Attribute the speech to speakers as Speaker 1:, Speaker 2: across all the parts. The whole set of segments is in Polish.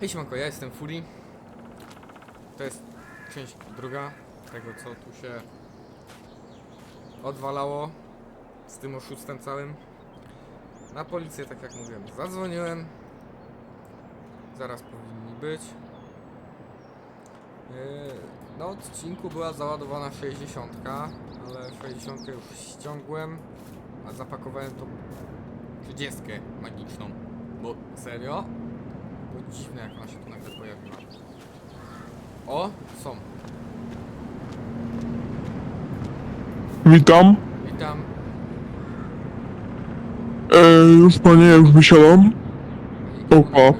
Speaker 1: Hej siemanko, ja jestem Fury. To jest część druga tego, co tu się odwalało z tym oszustem całym. Na policję, tak jak mówiłem, zadzwoniłem. Zaraz powinni być. Yy, Na odcinku była załadowana 60, ale 60 już ściągłem, a zapakowałem to 30 magiczną. Bo serio? Bo dziwne jak ona się tu nagle pojawiła. O, są.
Speaker 2: Witam.
Speaker 1: Witam.
Speaker 2: E, już panie, już wysiadam. Opa.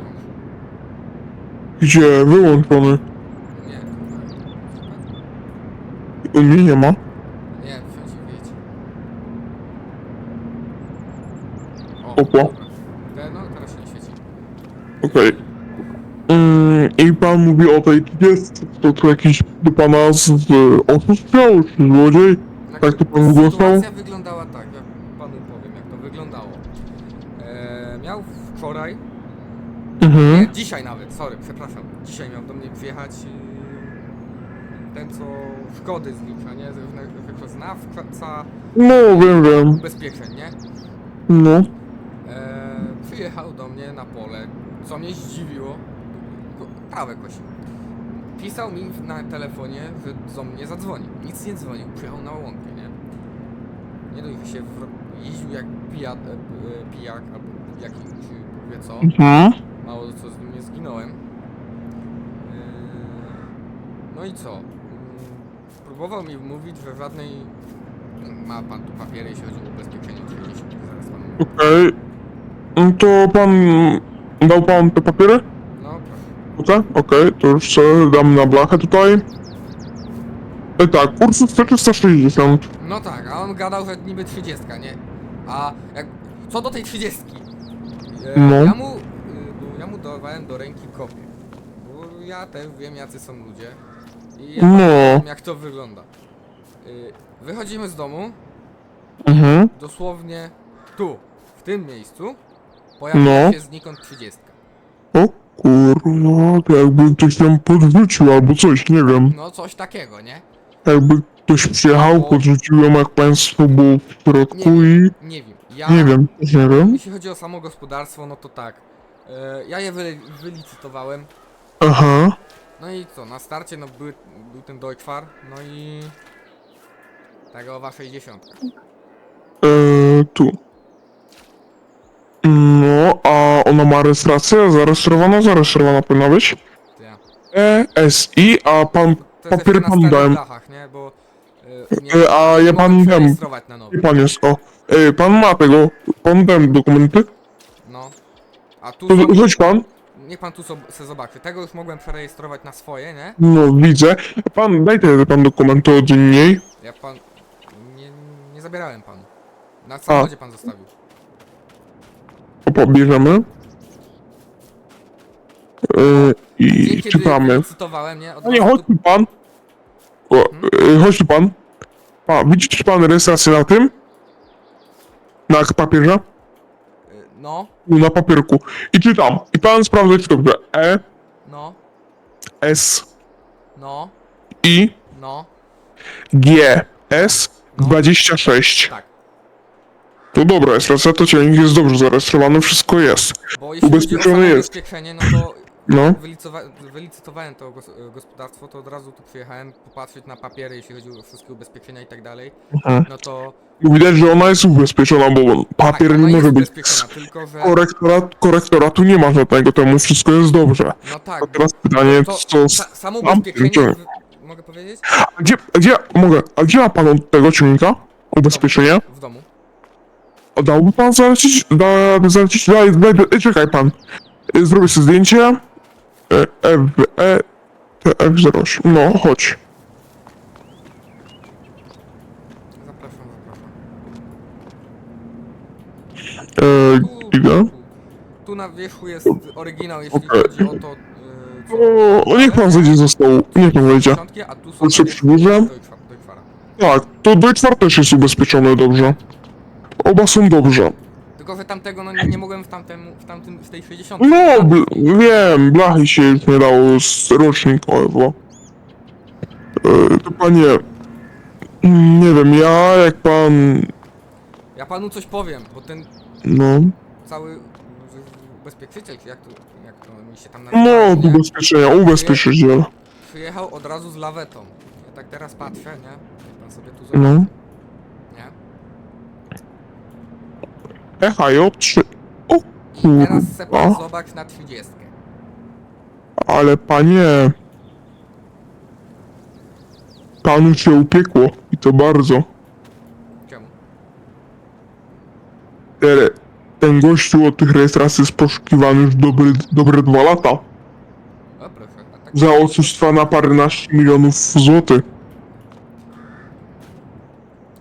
Speaker 2: Gdzie? Wyłączony.
Speaker 1: Nie,
Speaker 2: U mnie nie ma.
Speaker 1: nie, wsiądź i wyjedź. O,
Speaker 2: Opa.
Speaker 1: dobra. Te, no, teraz się nie świeci.
Speaker 2: Okej. Mm, I pan mówi o tej 30. To tu jakiś do pana z, z miał, czy złodziej? Tak to pan wygłaszał?
Speaker 1: Sytuacja wyglądała tak, jak panu powiem, jak to wyglądało. E, miał wczoraj,
Speaker 2: Mhm.
Speaker 1: nie, dzisiaj nawet, sorry, przepraszam, dzisiaj miał do mnie przyjechać e, ten, co szkody zlicza, nie? Wykonawca
Speaker 2: No, wiem, wiem.
Speaker 1: ubezpieczeń, nie?
Speaker 2: No.
Speaker 1: E, przyjechał do mnie na pole, co mnie zdziwiło. Kosił. Pisał mi w- na telefonie, że do mnie zadzwoni. Nic nie dzwonił, przyjechał na łąkę, nie? Nie dość, że się wro- jeździł jak pijak, e, pijak albo jakiś wie co.
Speaker 2: Mhm.
Speaker 1: Mało co z nim nie zginąłem. Eee, No i co? Mm, Próbował mi mówić, że żadnej... Ma pan tu papiery, jeśli chodzi o ubezpieczenie 30, zaraz mówię.
Speaker 2: Okej. No To pan... Dał pan te papiery?
Speaker 1: No.
Speaker 2: Tutaj? Okej, to już sobie dam na blachę tutaj. E, tak, kurs 460.
Speaker 1: No tak, a on gadał, że niby 30, nie? A jak... Co do tej 30? E,
Speaker 2: No.
Speaker 1: Ja mu... y, Ja mu dawałem do ręki kopię. Bo ja też wiem, jacy są ludzie. I ja
Speaker 2: No.
Speaker 1: wiem, jak to wygląda. Y, Wychodzimy z domu,
Speaker 2: Mhm.
Speaker 1: dosłownie tu, w tym miejscu, pojawiła
Speaker 2: No.
Speaker 1: się znikąd 30.
Speaker 2: Kurwa, to jakby ktoś tam podrzucił albo coś, nie wiem.
Speaker 1: No coś takiego, nie?
Speaker 2: Jakby ktoś przyjechał,
Speaker 1: No.
Speaker 2: podrzucił ją jak państwo było w środku i...
Speaker 1: Nie wiem. Ja,
Speaker 2: Nie wiem, też nie wiem.
Speaker 1: Jeśli chodzi o samo gospodarstwo, no to tak. E, ja je wy, wylicytowałem.
Speaker 2: Aha.
Speaker 1: No i co, na starcie no był, był ten Deutschfar, no i... Taka owa 60.
Speaker 2: Eee, tu. No, a ona ma rejestrację? Zarejestrowana? Zarejestrowana powinna być.
Speaker 1: Ja.
Speaker 2: E, S, I, a pan...
Speaker 1: To jest
Speaker 2: Papier
Speaker 1: jeszcze na
Speaker 2: pan
Speaker 1: starych
Speaker 2: dałem.
Speaker 1: dachach, nie? Bo... E, nie,
Speaker 2: E, a
Speaker 1: nie
Speaker 2: ja
Speaker 1: mogłem
Speaker 2: pan dam.
Speaker 1: przerejestrować na nowo.
Speaker 2: I pan jest, o. E, pan ma tego, pan dałem dokumenty.
Speaker 1: No. A tu
Speaker 2: To, chodź pan.
Speaker 1: Niech pan tu so, se zobaczy. Tego już mogłem przerejestrować na swoje, nie?
Speaker 2: No, widzę. Pan, daj te pan dokumenty od niej.
Speaker 1: Ja pan... Nie, nie zabierałem panu. Na samochodzie pan zostawił.
Speaker 2: O, pobierzemy. E, I
Speaker 1: Dzień, kiedy
Speaker 2: czytamy.
Speaker 1: cytowałem, nie? Od
Speaker 2: No nie,
Speaker 1: razu
Speaker 2: chodź
Speaker 1: tu-
Speaker 2: tu pan. O, e, chodź tu pan. Pa, widzisz pan rejestrację na tym? Na papierze?
Speaker 1: y, No,
Speaker 2: Na papierku. I czytam. I pan sprawdza, czy dobrze. E,
Speaker 1: no,
Speaker 2: S,
Speaker 1: no,
Speaker 2: I,
Speaker 1: no,
Speaker 2: G, S, 26.
Speaker 1: tak.
Speaker 2: To dobra rejestracja, to ciągnik jest dobrze zarejestrowany, wszystko jest.
Speaker 1: Bo jeśli chodzi o
Speaker 2: Ubezpieczony jest.
Speaker 1: ubezpieczenie, no to
Speaker 2: No.
Speaker 1: wylicowa- wylicytowałem to gos gospodarstwo, to od razu tu przyjechałem popatrzeć na papiery, jeśli chodzi o wszystkie ubezpieczenia i tak dalej.
Speaker 2: Mhm.
Speaker 1: No to
Speaker 2: Widać, że ona jest ubezpieczona, bo papier
Speaker 1: tak, ona
Speaker 2: nie
Speaker 1: jest
Speaker 2: może być.
Speaker 1: ubezpieczona, tylko że...
Speaker 2: Korektora, korektora tu nie ma żadnego, temu wszystko jest dobrze.
Speaker 1: No tak,
Speaker 2: A teraz pytanie,
Speaker 1: to,
Speaker 2: co
Speaker 1: sa, samo
Speaker 2: mam
Speaker 1: ubezpieczenie... Mogę powiedzieć?
Speaker 2: A gdzie, a gdzie, mogę, a gdzie ma pan od tego ciągnika? Ubezpieczenie?
Speaker 1: W domu.
Speaker 2: A Dałby pan zalecić, da, zalecić, daj, daj, daj, czekaj pan. Y, Zrobię sobie zdjęcie. E, F, E, T, F08, no, chodź.
Speaker 1: Zapraszam, zapraszam.
Speaker 2: E,
Speaker 1: Tu,
Speaker 2: idę.
Speaker 1: tu, na wierzchu jest oryginał, jeśli
Speaker 2: Okej.
Speaker 1: chodzi o to... y, co-
Speaker 2: O, no niech pan zejdzie ze stołu, niech pan wejdzie.
Speaker 1: A tu są
Speaker 2: przybliża?
Speaker 1: Deutschfar- Deutschfara.
Speaker 2: Tak, to Deutschfar też jest ubezpieczony dobrze. Oba są dobrze.
Speaker 1: Tylko że tamtego, no nie, nie mogłem w tamtym, w tamtym, w tej 60.
Speaker 2: No, bl- wiem, blachy się już nie dało z rocznikowo. E, to panie, nie wiem, ja jak pan,
Speaker 1: Ja panu coś powiem, bo ten
Speaker 2: no,
Speaker 1: cały ubezpieczyciel, czy jak to, jak to mi się tam
Speaker 2: no,
Speaker 1: nazywa,
Speaker 2: do
Speaker 1: nie?
Speaker 2: ubezpieczenia, ubezpieczyciel.
Speaker 1: przyjechał od razu z lawetą. Ja tak teraz patrzę, nie? Niech pan sobie tu zobaczy.
Speaker 2: No.
Speaker 1: Nie?
Speaker 2: EHJ3, o
Speaker 1: I teraz se pan
Speaker 2: kurwa,
Speaker 1: zobacz na 30.
Speaker 2: ale panie, panu się upiekło i to bardzo.
Speaker 1: Czemu?
Speaker 2: Te, ten gościu od tych rejestracji jest poszukiwany już dobre, dobre dwa lata.
Speaker 1: O proszę, a tak...
Speaker 2: Za oszustwa na paręnaście milionów złotych.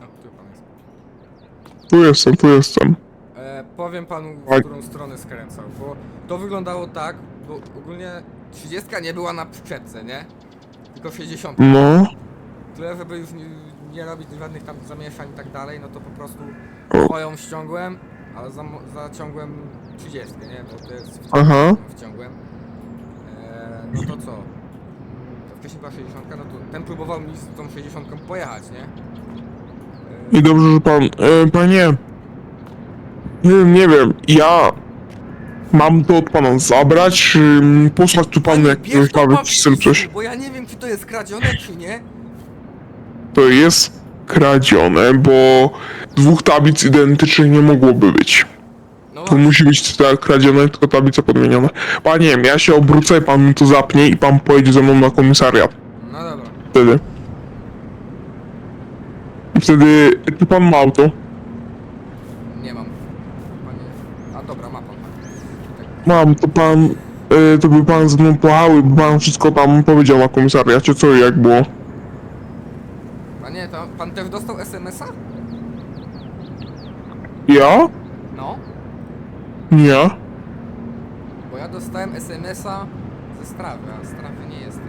Speaker 1: O, tu pan jest.
Speaker 2: Tu jestem, tu jestem.
Speaker 1: Powiem panu, w
Speaker 2: Tak.
Speaker 1: którą stronę skręcał, bo to wyglądało tak, bo ogólnie 30 nie była na przyczepce, nie? Tylko 60.
Speaker 2: No,
Speaker 1: Tyle, żeby już nie, nie robić żadnych tam zamieszań i tak dalej, no to po prostu swoją ściągłem, ale za, zaciągłem 30, nie? Bo to jest
Speaker 2: Aha.
Speaker 1: wciągłem. E, no to co? To wcześniej była 60, no to ten próbował mi z tą 60 pojechać, nie? E,
Speaker 2: i dobrze, że pan... E, panie... Nie wiem, nie wiem, ja... Mam to od pana zabrać, mm, posłać tu panu jakiegoś
Speaker 1: bierz to
Speaker 2: nawet czy coś?
Speaker 1: Bo ja nie wiem, czy to jest kradzione, czy nie.
Speaker 2: To jest kradzione, bo dwóch tablic identycznych nie mogłoby być.
Speaker 1: No
Speaker 2: To musi być tak kradzione, tylko tablice podmienione. Panie, ja się obrócę, pan mi to zapnie i pan pojedzie ze mną na komisariat.
Speaker 1: No dobra.
Speaker 2: Wtedy. I wtedy, czy pan ma auto?
Speaker 1: Nie mam. Panie... A dobra, ma pan. Tak.
Speaker 2: Mam, to pan, y, to by pan ze mną pojechały, by pan wszystko tam powiedział na komisariacie, co i jak było.
Speaker 1: Panie, to pan też dostał SMS-a?
Speaker 2: Ja?
Speaker 1: No.
Speaker 2: Nie.
Speaker 1: Bo ja dostałem SMS-a ze strawy, a strawy nie jest.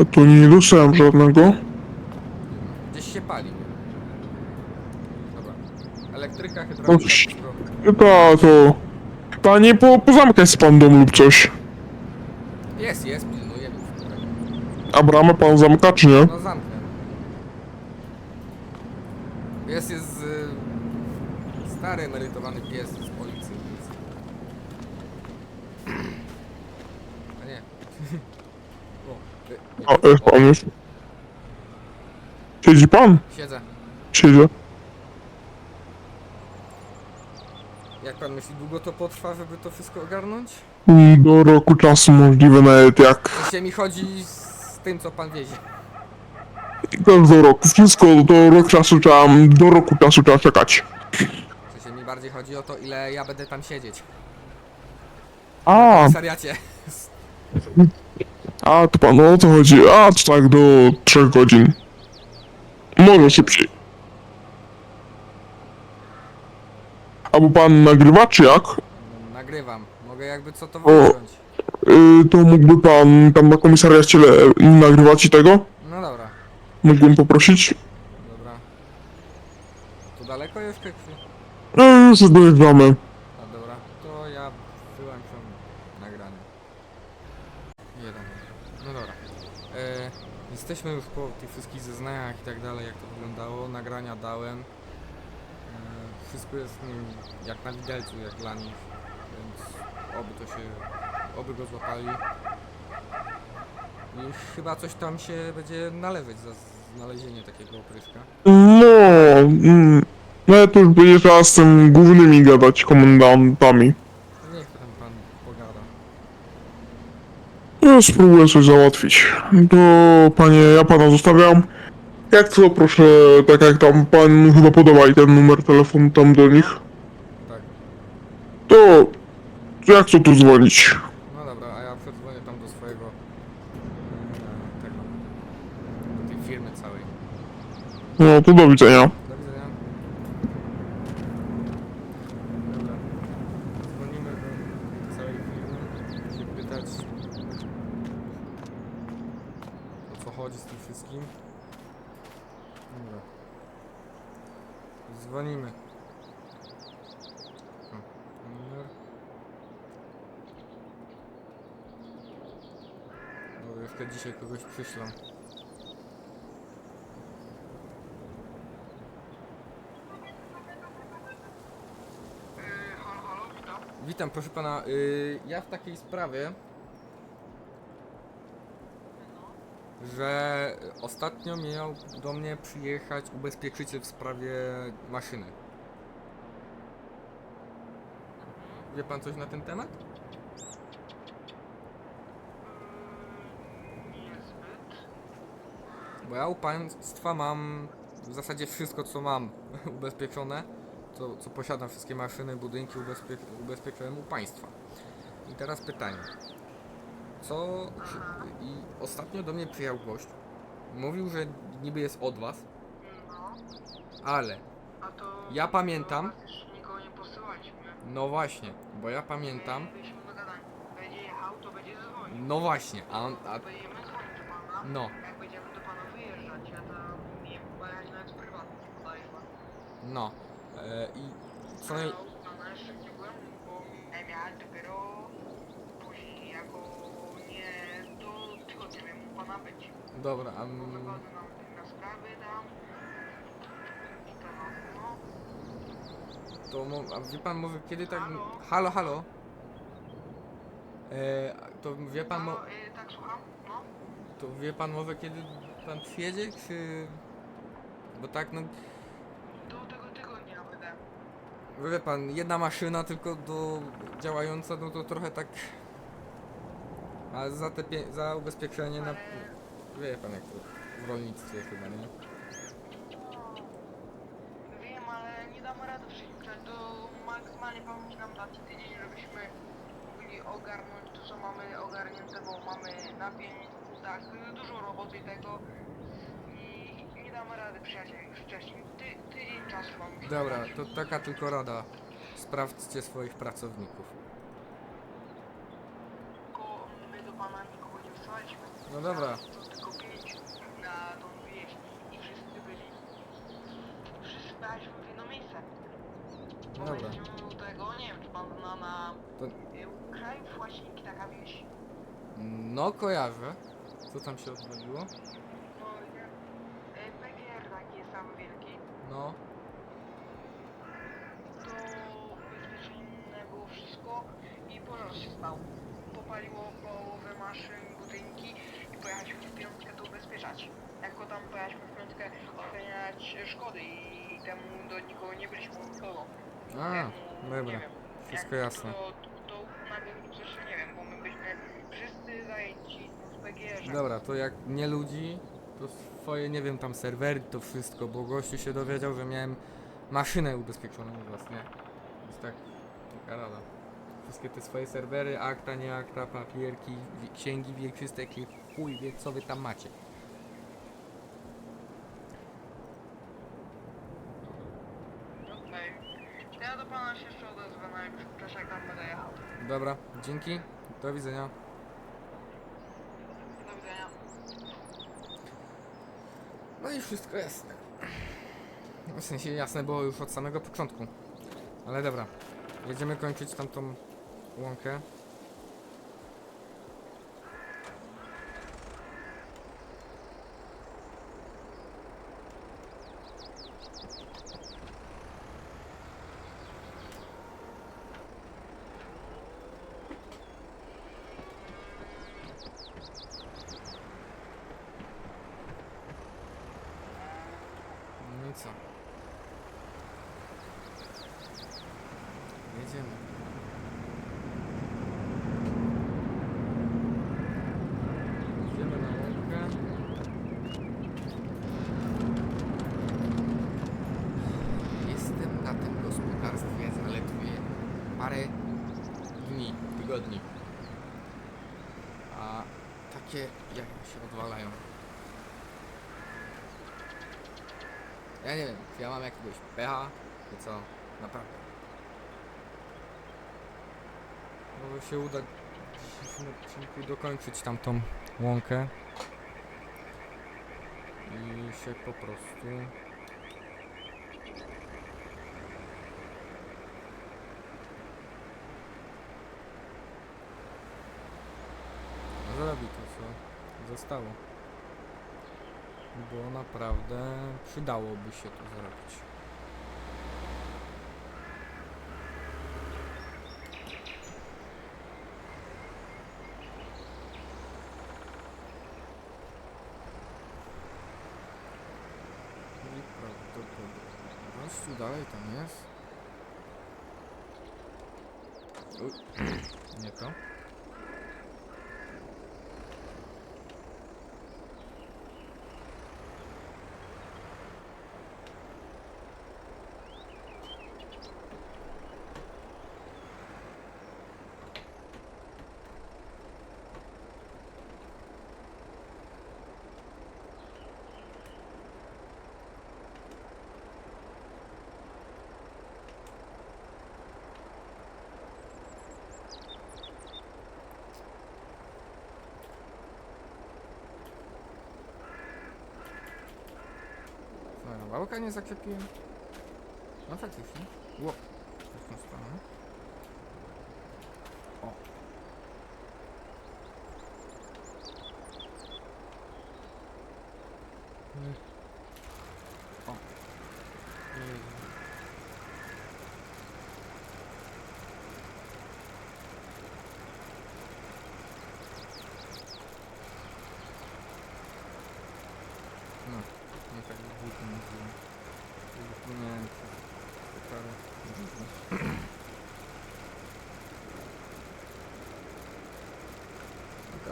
Speaker 2: A to nie dostałem żadnego.
Speaker 1: Gdzieś się pali. Dobra. Elektryka, hydraulika,
Speaker 2: ś-
Speaker 1: wszystko.
Speaker 2: Chyba to... Panie, po, pozamkaj z pan dom lub coś.
Speaker 1: Jest, jest, pilnuję. więc-
Speaker 2: A bramę pan zamka, czy nie?
Speaker 1: No zamknę. Pies jest y, stary emerytowany pies z policji, więc... A nie. o, y,
Speaker 2: O, jest pan już. Siedzi pan?
Speaker 1: Siedzę.
Speaker 2: Siedzę.
Speaker 1: Jak pan myśli, długo to potrwa, żeby to wszystko ogarnąć?
Speaker 2: Do roku czasu możliwe nawet jak...
Speaker 1: Się mi chodzi z tym, co pan wiezie.
Speaker 2: Też do roku. Wszystko do roku czasu trzeba... Do roku czasu trzeba czekać.
Speaker 1: To się mi bardziej chodzi o to, ile ja będę tam siedzieć.
Speaker 2: A,
Speaker 1: W komisariacie.
Speaker 2: a to pan o co chodzi? A, to tak do 3 godzin. Może szybciej. Albo pan nagrywa, czy jak?
Speaker 1: Nagrywam. Mogę jakby co to wyciąć.
Speaker 2: Yy, to mógłby pan tam na komisariacie le- nagrywać i tego?
Speaker 1: No dobra.
Speaker 2: Mógłbym poprosić?
Speaker 1: Dobra. To daleko jeszcze? Czy...
Speaker 2: No już dojeżdżamy.
Speaker 1: A dobra, to ja wyłączam nagranie. Jeden. No dobra. E, jesteśmy już po tych wszystkich zeznaniach i tak dalej, jak to wyglądało. Nagrania dałem. Wszystko jest mm, jak na widelcu, jak dla nich. Więc oby to się... oby go złapali. I chyba coś tam się będzie należeć za znalezienie takiego opryszka.
Speaker 2: No, mm, no ja to już będzie trzeba z tym głównymi gadać komendantami.
Speaker 1: Niech tam pan pogada.
Speaker 2: No spróbuję coś załatwić. To panie, ja pana zostawiam. Jak co, proszę, tak jak tam pan chyba podawali ten numer telefonu tam do nich.
Speaker 1: Tak.
Speaker 2: To jak co tu dzwonić?
Speaker 1: No dobra, a ja przedzwonię tam do swojego e, tego do tej firmy całej.
Speaker 2: No to do widzenia.
Speaker 1: Do widzenia. Dobra. Dzwonimy do całej firmy, się pytać o co chodzi z tym wszystkim. Dobra. Dzwonimy. To jeszcze
Speaker 3: Witam,
Speaker 1: proszę pana. y, ja w takiej sprawie, że ostatnio miał do mnie przyjechać ubezpieczyciel w sprawie maszyny. Wie pan coś na ten temat? Bo ja u państwa mam w zasadzie wszystko, co mam ubezpieczone, co, co posiadam, wszystkie maszyny, budynki ubezpie ubezpieczyłem u państwa. I teraz pytanie. Co... I ostatnio do mnie przyjechał gość. Mówił, że niby jest od was,
Speaker 3: No,
Speaker 1: ale. Ja pamiętam. No właśnie, bo ja pamiętam. No właśnie, a on. A, no,
Speaker 3: Jak będziemy do pana wyjeżdżać, ja tam nie pojechać nawet prywatnie podejrzewam.
Speaker 1: No. E, I co naj... Dobra, a.
Speaker 3: To
Speaker 1: a wie pan może kiedy tak.
Speaker 3: Halo?
Speaker 1: Halo. E, to wie pan mo-
Speaker 3: y, tak słucham? No.
Speaker 1: to wie pan może kiedy pan przyjedzie, czy. Bo tak no.
Speaker 3: Do tego tygodnia będę.
Speaker 1: Wie pan, jedna maszyna tylko do działająca, no to trochę tak. A za te za ubezpieczenie na. Wie pan jak to w rolnictwie chyba, nie?
Speaker 3: wiem, ale nie damy rady przyjechać. To maksymalnie musi nam dać tydzień, żebyśmy mogli ogarnąć to, co mamy ogarnięte, bo mamy na pięć tak dużo roboty i tego. Damy rady przyjechać już wcześniej. Ty, tydzień czasu mam
Speaker 1: Dobra, to taka tylko rada. Sprawdźcie swoich pracowników.
Speaker 3: Tylko my do pana nikogo nie wysłaliśmy.
Speaker 1: No dobra.
Speaker 3: To tylko pięć na tą wieś i wszyscy byli. Wszyscy daliśmy w jedno miejsce. Bo
Speaker 1: Dobra.
Speaker 3: tego, nie wiem czy pan zna na
Speaker 1: To-
Speaker 3: y, kraj Właśniki, taka wieś.
Speaker 1: No kojarzę. Co tam się odwaliło?
Speaker 3: No nie. Y, PGR taki jest sam wielki.
Speaker 1: No.
Speaker 3: To ubezpieczone było wszystko i pożar się stał. Popaliło połowę maszyn, budynki i pojechaliśmy w piątkę to ubezpieczać. Jako tam pojechaliśmy w piątkę oceniać szkody i temu do nikogo nie byliśmy kogo.
Speaker 1: A,
Speaker 3: Temu,
Speaker 1: dobra.
Speaker 3: Nie wiem.
Speaker 1: Wszystko
Speaker 3: Jak
Speaker 1: jasne.
Speaker 3: To, to na granicy jeszcze nie wiem, bo my byliśmy wszyscy zajęci w PGR-ze.
Speaker 1: Dobra, to jak nie ludzi, to swoje, nie wiem, tam serwery, to wszystko, bo gościu się dowiedział, że miałem maszynę ubezpieczoną u was, nie? Więc tak, taka rada. Wszystkie te swoje serwery, akta, nie akta, papierki, księgi wieczyste, chuj wie, co wy tam macie.
Speaker 3: Okej. To ja do pana się jeszcze odezwę jak tam będę jechał.
Speaker 1: Dobra, dzięki, do widzenia.
Speaker 3: Do widzenia.
Speaker 1: No wszystko jasne. W sensie jasne było już od samego początku. Ale dobra, jedziemy kończyć tamtą łąkę. No i co? Jedziemy na łąkę. Jestem na tym gospodarstwie zaledwie parę dni, tygodni. A takie jaja się odwalają. Ja nie wiem, czy ja mam jakiegoś pecha, czy co? Naprawdę. Może się uda w dzisiejszym odcinku dokończyć tamtą łąkę. I się po prostu... Zrobi to, co zostało. Bo naprawdę przydałoby się to zrobić. I prawdopodobnie gościu dalej tam jest. Nie to. Wałka nie zaklepiłem. No faktycznie. Ło. W tą stronę. O. Mm. O. Jej. No, nie tak długo mówiłem. Wypłynięty. Parę dziwnych.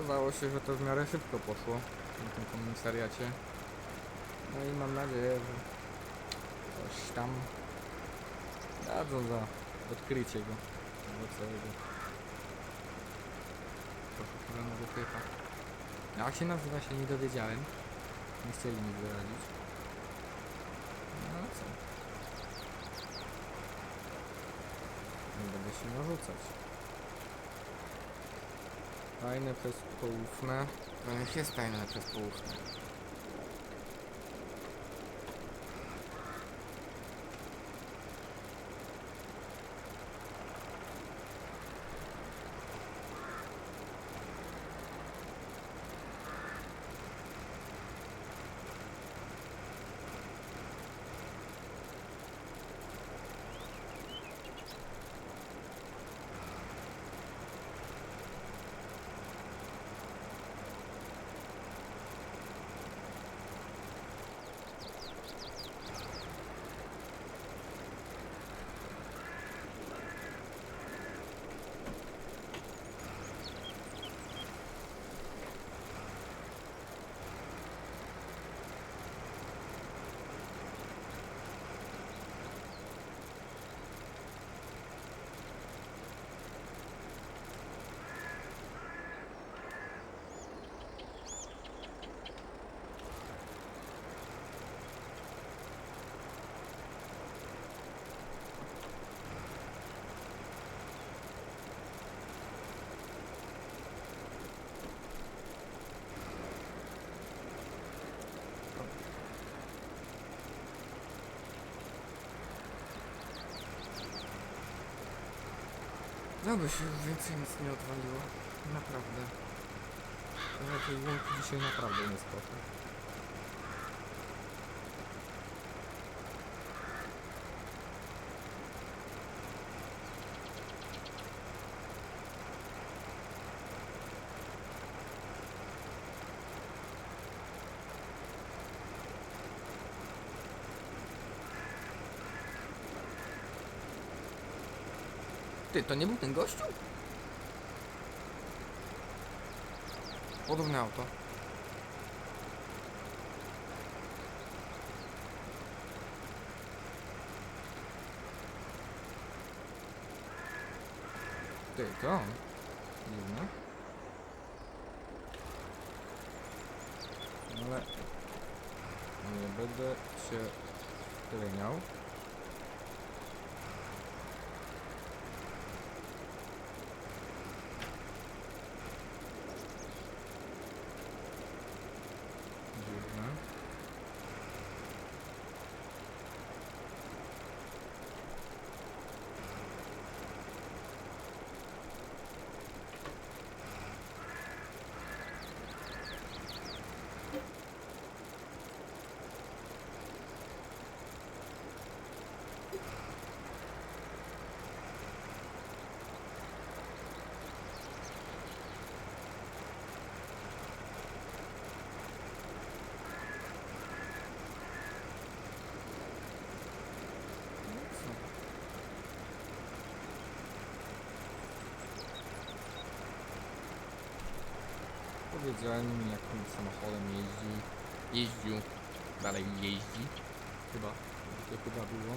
Speaker 1: Okazało się, że to w miarę szybko poszło na tym komisariacie. No i mam nadzieję, że coś tam dadzą za odkrycie go. Tego całego poszukiwanego typa. A Jak się nazywa się nie dowiedziałem. Nie chcieli mi wyrazić. No co? Nie będę się narzucać. Tajne przez poufne. To niech jest tajne przez poufne. No by się już więcej nic nie odwaliło. Naprawdę. Ale tej łąki dzisiaj naprawdę nie spoko. Ty, to nie był ten gościu? Podobne auto. Ty, to on. Dziwne. Ale... Nie będę się wtryniał. Dziwne. Powiedziałem im jakim samochodem jeździ. Jeździł. Dalej jeździ. Chyba. To chyba było.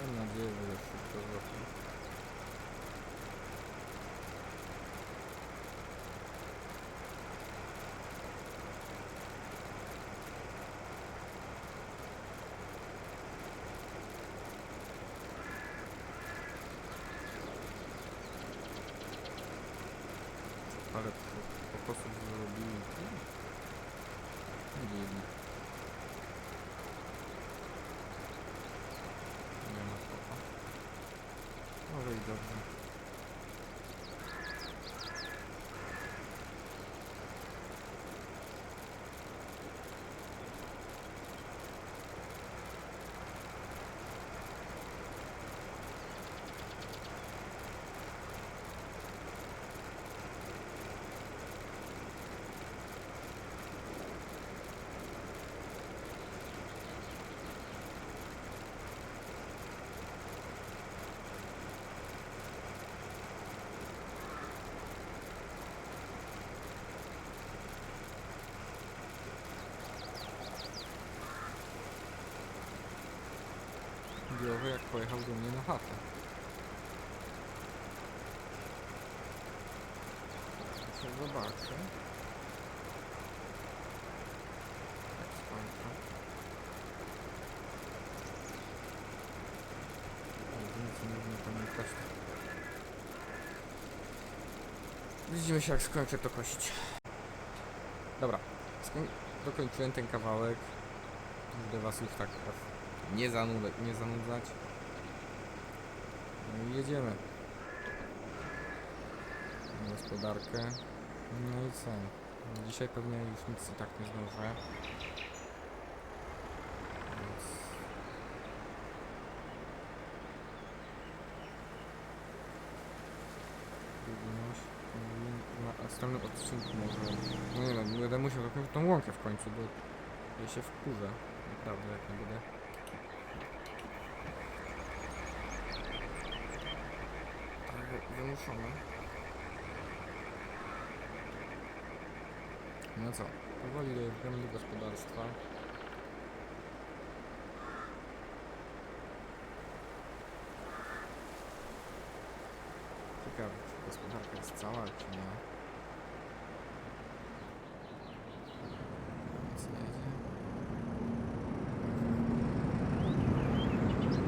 Speaker 1: Mam nadzieję, że już szybko zrobię. Ale po, po prostu zrobili to. Dziwne. Nie ma chłopa. Może i dobrze. Biowy jak pojechał do mnie na chatę. Co zobaczę. Tak co można pamiętać. Widzimy się jak skończę to kosić. Dobra, dokończyłem ten kawałek. Będę was już tak aż nie, zanudzać, nie zanudzać. No i jedziemy. Na gospodarkę. No i co? Dzisiaj pewnie już nic i tak nie zdążę. Więc... Na następnym odcinku może... No nie wiem, będę musiał tą łąkę w końcu, bo ja się wkurzę. Naprawdę, jak nie będę. Wymuszone. No co, powoli dojeżdżamy do gospodarstwa. Ciekawe, czy gospodarka jest cała, czy nie. Nie jedzie.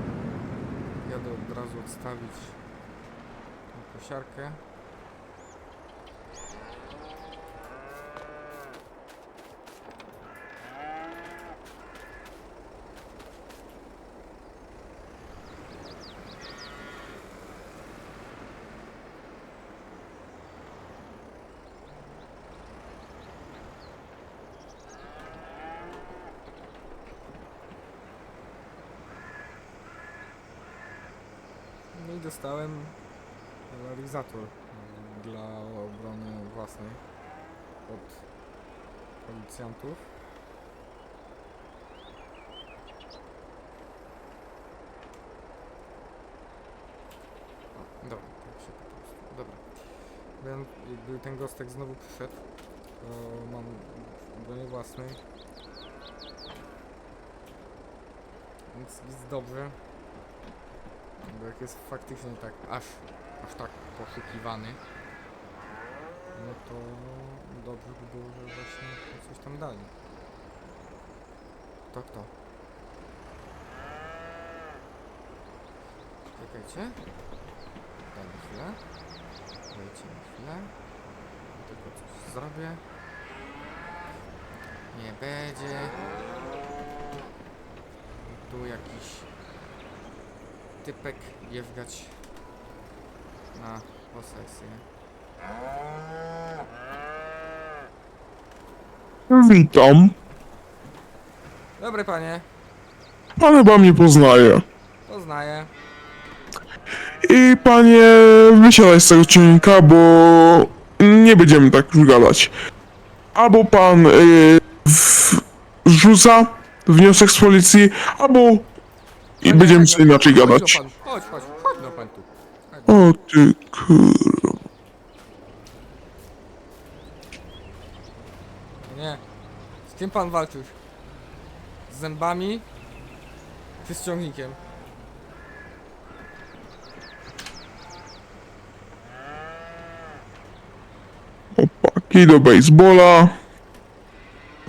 Speaker 1: Jadę od razu odstawić tą kosiarkę. No i dostałem realizator dla obrony własnej od policjantów. Dobra, tak się po prostu. Dobra. Wiem, jakby ten gostek znowu przyszedł, to mam bronię własnej. Więc jest dobrze. Bo jak jest faktycznie tak aż, aż tak poszukiwany, no to dobrze by było, że właśnie coś tam dali. To kto? Czekajcie. Daj mi chwilę. Dajcie mi chwilę. Tylko coś zrobię. Nie będzie. Tu jakiś typek jeżdżać na posesję.
Speaker 2: Witam.
Speaker 1: Dobry panie,
Speaker 2: Pan chyba mnie poznaje.
Speaker 1: poznaję.
Speaker 2: I panie, wysiadaj z tego ciągnika, bo nie będziemy tak już gadać. Albo pan yy, w, rzuca wniosek z policji, albo i będziemy sobie inaczej gadać.
Speaker 1: pan, Chodź, chodź, chodź no pan tu. Chodź.
Speaker 2: O ty kur...
Speaker 1: Nie. Z kim pan walczył? Z zębami? Czy z ciągnikiem?
Speaker 2: Opaki do baseballa.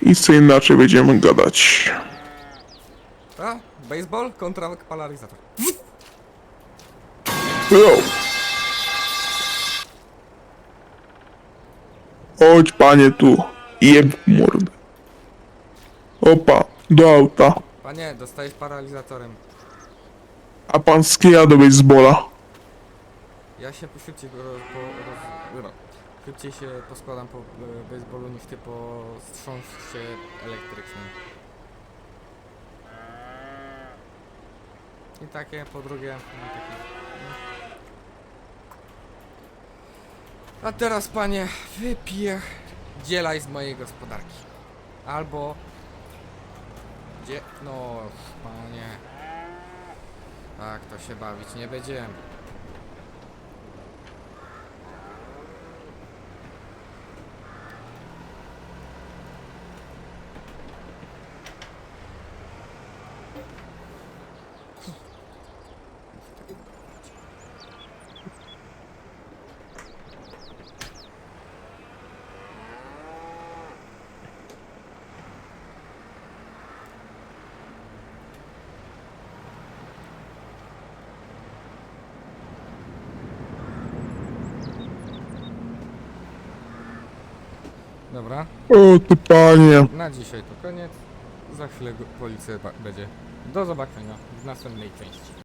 Speaker 2: I co inaczej będziemy gadać.
Speaker 1: A? Baseball kontra polaryzator.
Speaker 2: Yo. Chodź panie tu. Jeb mordę. Opa, do auta.
Speaker 1: Panie, dostajesz paralizatorem.
Speaker 2: A pan z kija do baseballa.
Speaker 1: Ja się po szybciej po, po roz, no, szybciej się poskładam po e, baseballu niż ty po strząsie elektrycznym. I takie, po drugie, no takie. A teraz panie, wypiję dzielaj z mojej gospodarki. Albo gdzie, no panie. Tak, to się bawić nie będziemy. Dobra,
Speaker 2: O ty panie.
Speaker 1: na dzisiaj to koniec. Za chwilę policja będzie. Do zobaczenia w następnej części.